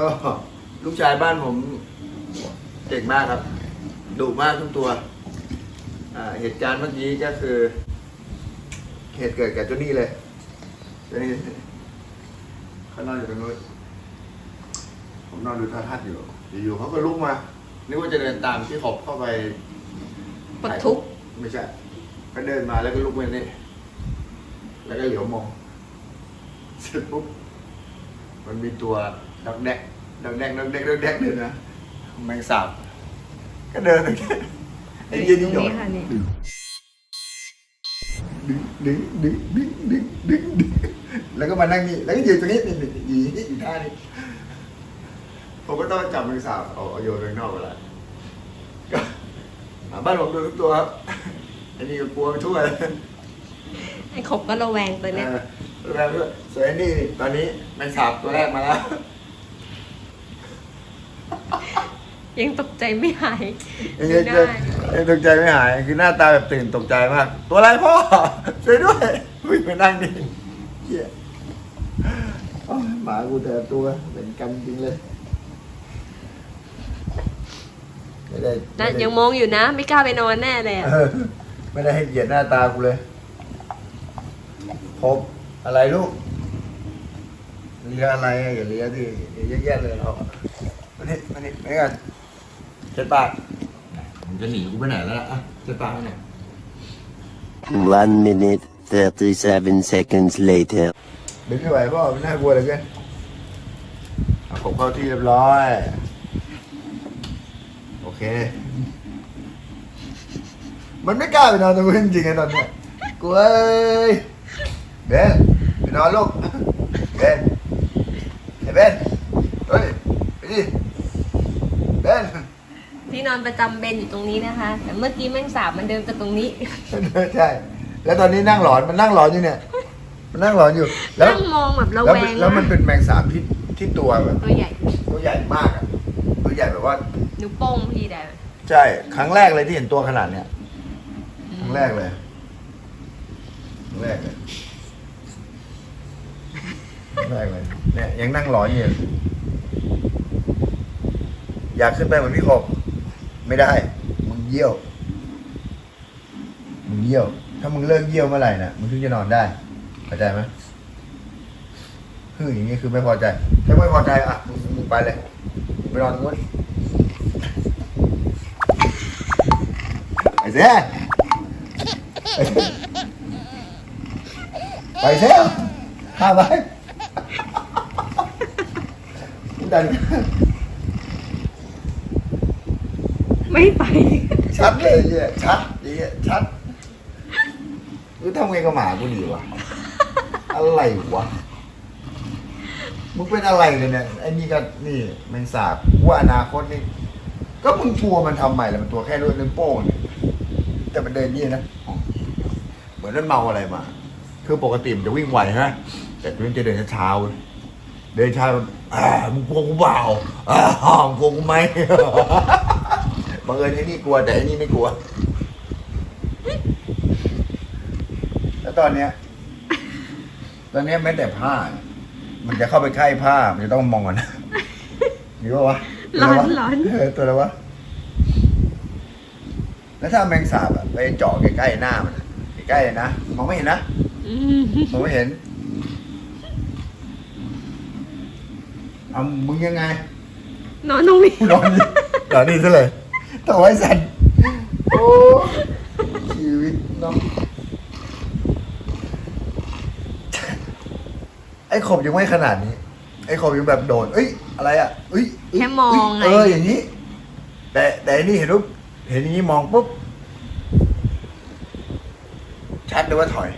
ก็ลูกชายบ้านผมเก่งมากครับดุมากทุกตัวอ่าเหตุการณ์เมื่อกี้ก็คือ เหตุเกิดกับเจ้านี่เลยเจ้านี่เขานอนอยู่ตรงนู้นผมนอนดูโทรทัศน์อยู่อยู่ๆเขาก็ลุกมานึกว่าจะเดินตามที่ขอบเข้าไปปดทุกข์ไม่ใช่ก็เดินมาแล้วก็ลุกมานี่แล้วก็เหลียวมองเสร็จปุ๊บมันมีตัวดักแดก ดักแดกดักแดกดักแดกเดินนะแมงสาบก็เดินไปแค่ไอ้เหี้ยตรนี่งหยอนี้ดค่ะนี่ดึงดึงดึงดึงดึงดึงดึงแล้วก็มานั่งนี่แล้วก็ยืนตรงนี้นี่นี่ยืนนี่อยู่ท่านี้ผมก็ต้องจับแมงสาบเอาเอาโยนไปข้างนอกไปละก็หาบ้านผมดูทุกตัวครับอันนี้ก็กลัวไปทั่วเลยไอ้ขบก็ระแวงตัวเนี้ยเออแล้วก็ส่วนไอ้นี่นี่ตอนนี้แมงสาบตัวแรกมาแล้ว ยังตกใจไม่หายยังดูยังได้ยังตกใจไม่หาย คือหน้าตาแบบตื่นตกใจมาก ตัวอะไรพ่อช่วยด้วยวิ่งไปนั่งดิเหี้ยโอ้ยหมากูแต่ละตัวเป็นกรรมจริงเลยไม่ได้นะไม่ได้ยังมองอยู่นะ ไม่กล้าไปนอนแน่เลยอะเออไม่ได้ให้เกียรติหน้าตากูเลย พบอะไรลูกเลียอะไรอะอย่าเลียดิเยอะแยะเลยเรามานี่มานี่ไม่กัน เช็ดปากมึงจะหนีกูไปไหนแล้วล่ะอะเช็ดปากให้หน่อย One minute, 37 seconds later. ดึงไม่ไหวพ่อมันน่ากลัวเหลือเกินเอาผมเข้าที่เรียบร้อย โอเค มันไม่กล้าไปนอนตรงนู้นจริงๆไอ้ตอนเนี้ยกลัวเอ้ยเบนไปนอนลูกเบนไอ้เบนเฮ้ยไปดิเบน ที่นอนประจำเบนอยู่ตรงนี้นะคะ แต่เมื่อกี้แม่งสาบมันเดินจากตรงนี้ ใช่ แล้วตอนนี้นั่งหลอนมันนั่งหลอนอยู่เนี่ย มันนั่งหลอนอยู่ แล้วนั่งมองแบบระแล้วแวงแล้วมันมากเป็นแมงสาบที่ที่ตัวแบบตัวใหญ่ตัวใหญ่มากอะตัวใหญ่แบบว่า นิ้วโป้งพี่ได้ใช่ ครั้งแรกเลยที่เห็นตัวขนาดเนี้ย ครั้งแรกเลย ครั้งแรกเลย ครั้งแรกเลย เนี่ยยังนั่งหลอนอยู่ อยากขึ้นไปเหมือนพี่ขบ ไม่ได้ มึงเยี่ยว มึงเยี่ยว ถ้ามึงเลิกเยี่ยวเมื่อไหร่น่ะ มึงถึงจะนอนได้เข้าใจไหมคืออย่างนี้คือไม่พอใจ ถ้าไม่พอใจอะ มึงไปเลยมึงไปนอนงนู้นไอ้เสียไปเสียข้าไปมึงดัน ไม่ไป ชัดเลยเนี่ยชัดเนี่ยชัดกูทำไงกับหมากูดีวะ อะไรวะ มึงเป็นอะไรเลยเนี่ยไอ้นี่ก็นี่แมงสาบกูว่าอนาคตนี่ ก็มึงกลัวมันทำใหม่แล้วมันตัวแค่ด้วยนิ้วโป้งเนี่ยแต่มันเดินนี่นะเหมือนมันเมาอะไรมา คือปกติมันจะวิ่งไวใช่ไหมแต่ตัวนี้จะเดินช้าเว้ยเดินช้ามึงกลัวกูเปล่าอ่ามึงกลัวกูไหม บังเอิญไอ้นี่กลัวแต่ไอ้นี่ไม่กลัว แล้วตอนเนี้ย ตอนเนี้ยแม้แต่ผ้าเนี่ยมันจะเข้าไปใกล้ผ้า มันจะต้องมองก่อนนะมีปะวะร้อนตัวะวะร้อนเออตัวอะไรวะ แล้วถ้าแมงสาบอะไปเจาะใกล้ๆหน้ามันอะใกล้ๆนะมองไม่เห็นนะอืมมองไม่เห็นเอามึงยังไง นอนตรงนี้นอนนี่นอนนี่ซะเลย ต่อไว้สันโอ้ชีวิตเนาะไอ้ขบยังไม่ขนาดนี้ ไอ้ขบยังแบบโดดเอ้ย อะไรอะเอ้ยเยแค่มองไง เอออย่างนี้ แต่แต่อันนี่เห็นปุ๊บเห็นอย่างนี้มองปุ๊บชัดเลยว่าถอย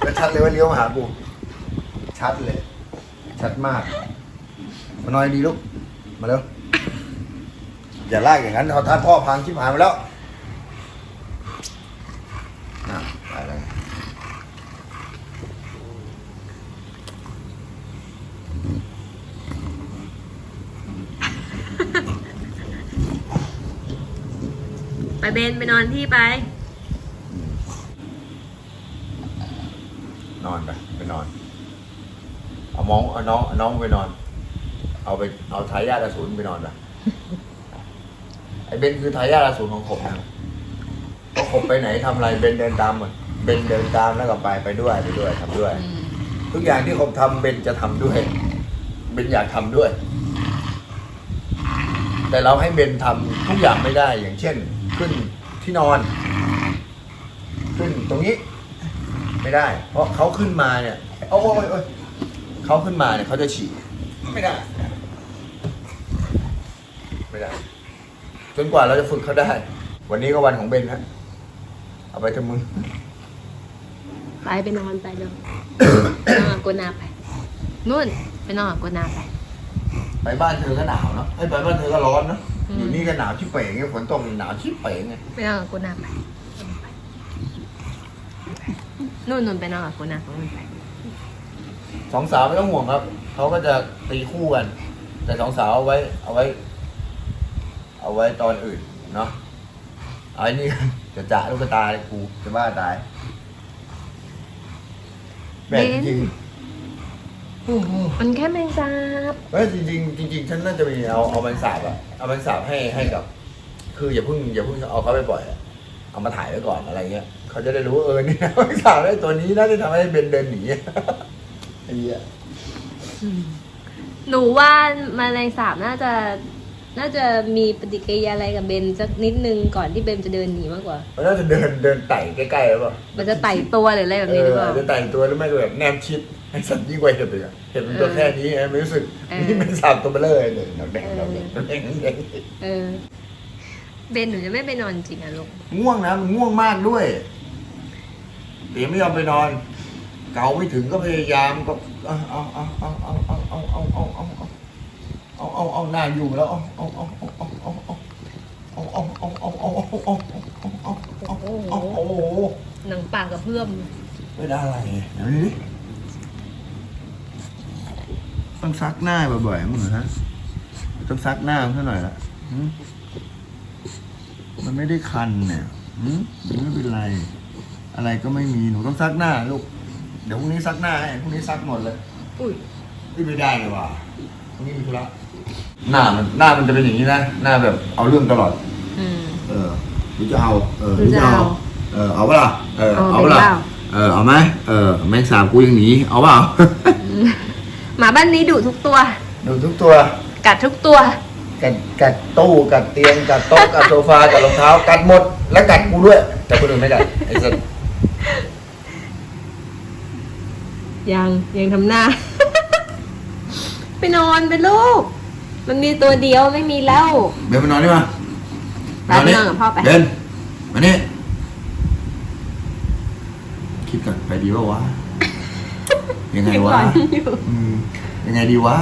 แล้วชัดเลยว่าเลี้ยวมาหากูชัดเลย ชัดมาก มาหน่อยดีลูก มาเร็ว อย่าลากอย่างนั้นเอาท่านพ่อพังชิบหายมาแล้วน่ะไปแล้วไปเบนไปนอนที่ไป นอนไปไปนอน เอามองเอาน้องเอาน้องไปนอน เอาไปเอาทายาทอสูรไปนอนปะไอ้ เบนคือทายาทอสูรของผมนะพอผมไปไหนทำอะไรเบนเดินตามหมดเบนเดินตามแล้วก็ไปไปด้วยไปด้วยทำด้วย อืมทุกอย่างที่ผมทำเบนจะทำด้วย เบนอยากทำด้วย แต่เราให้เบนทำทุกอย่างไม่ได้ อย่างเช่น ขึ้นที่นอน ขึ้นตรงนี้ ไม่ได้ เพราะเขาขึ้นมาเนี่ยโอ้ยโอ้ยโอ้ยเขาขึ้นมาเนี่ยเขาจะฉี่ไม่ได้ ไม่ได้ จนกว่าเราจะฝึกเขาได้ วันนี้ก็วันของเบนฮะเอาไปเถอะมึงไปไปนอนไปเดี๋ยวนอนกับโกนาไปนู่นไปนอนกับโกนาไป ไปบ้านเธอก็หนาวเนาะไอ้ยไปบ้านเธอก็ร้อนเนาะอืม อยู่นี่ก็หนาวชิบเป๋งไงฝนตกหนาวชิบเป๋งไงไปนอนกับโกนาไปนู่นนู่นไปนอนกับโกนาของนู่นไปสองสาวไม่ต้องห่วงครับเขาก็จะตีคู่กัน แต่สองสาวเอาไว้ เอาไว้ เอาไว้ตอนอื่นเนาะเอาไอ้นี่จะจ่าลูกตาเลยกูจะบ้าตายแม่จริงๆโอ้โหมันแค่แมงสาบเฮ้ยจริงๆจริงๆฉันน่าจะมีเอาเอาแมงสาบอะเอาแมงสาบให้ให้กับ คืออย่าเพิ่งอย่าเพิ่งเอาเขาไปปล่อยอะเอามาถ่ายไว้ก่อนอะไรเงี้ยเขาจะได้รู้ว่าเออนี่นะแมงสาบไอ้ตัวนี้น่าจะทำให้เบนเดินหนีไอ้เหี้ยหนูว่าแมลงสาบน่าจะ น่าจะมีปฏิกิริยาอะไรกับเบนสักนิดนึงก่อนที่เบนจะเดินหนีมากกว่า มันน่าจะเดินเดินไต่ใกล้ๆหรือเปล่ามันจะไต่ตัวหรืออะไรแบบนี้หรือเปล่า อาจจะไต่ตัวหรือไม่ก็แบบแนมชิดให้สัตว์ยิ่งกว่าเห็บเลยอะเห็บมันตัวแค่นี้ไงไม่รู้สึกนี่มันสัตว์ตัวเบลเลยเราแดงเราแดงเราแดงเราแดงเบนหนูจะไม่ไปนอนจริงอะลูกง่วงนะมันง่วงมากด้วยเตียไม่ยอมไปนอน เกาไม่ถึงก็พยายามก็เอาเอาเอาเอาเอา เอาเอหน้าอยู่แล้วเอาเอาเอาเอาเอาเอาเอาเอาเอาเอาเอาเอาเอาเอาเอออโอ้โหหนังปากกับเพื่อมไม่ได้อะไรเดี๋ยวนี้ต้องซักหน้าบ่อยๆมึงเหรอฮะต้องซักหน้ามันซะหน่อยละมันไม่ได้คันเนี่ยมันไม่เป็นไร อะไรก็ไม่มีหนูต้องซักหน้าลูกเดี๋ยวพรุ่งนี้ซักหน้าให้พรุ่งนี้ซักหมดเลย อุ้ยไม่ได้เลยว่ะพรุ่งนี้มีธุระ หน้ามันหน้ามันจะเป็นอย่างนี้นะหน้าแบบเอาเรื่องตลอด อืม เออหรือจะเอาเออหรือจะเอาเออเอาเปะล่าเออเอาเอาเปะล่าเป็นเปล่า เออเอาไหมเออแมงสาบกูยังหนีเอาเปล่า หมาบ้านนี้ดุทุกตัว ดูทุกตัวกัดทุกตัว กัดกัดตู้กัดเตียงกัดโต๊ะกัดโซฟากัดรองเท้ากัดหมดแล้วกัดกูด้วย แต่คนอื่นไม่กัดไอ้สัสยังยังทำหน้า ไปนอนไปลูก มันมีตัวเดียวไม่มีแล้วเบนมานอนดิมาไปนอนกับพ่อไปเบนมานี่คิดก่อนไปดีป่าวะ ยังไงยังวะหลอนอยู่อืมยังไงดีวะ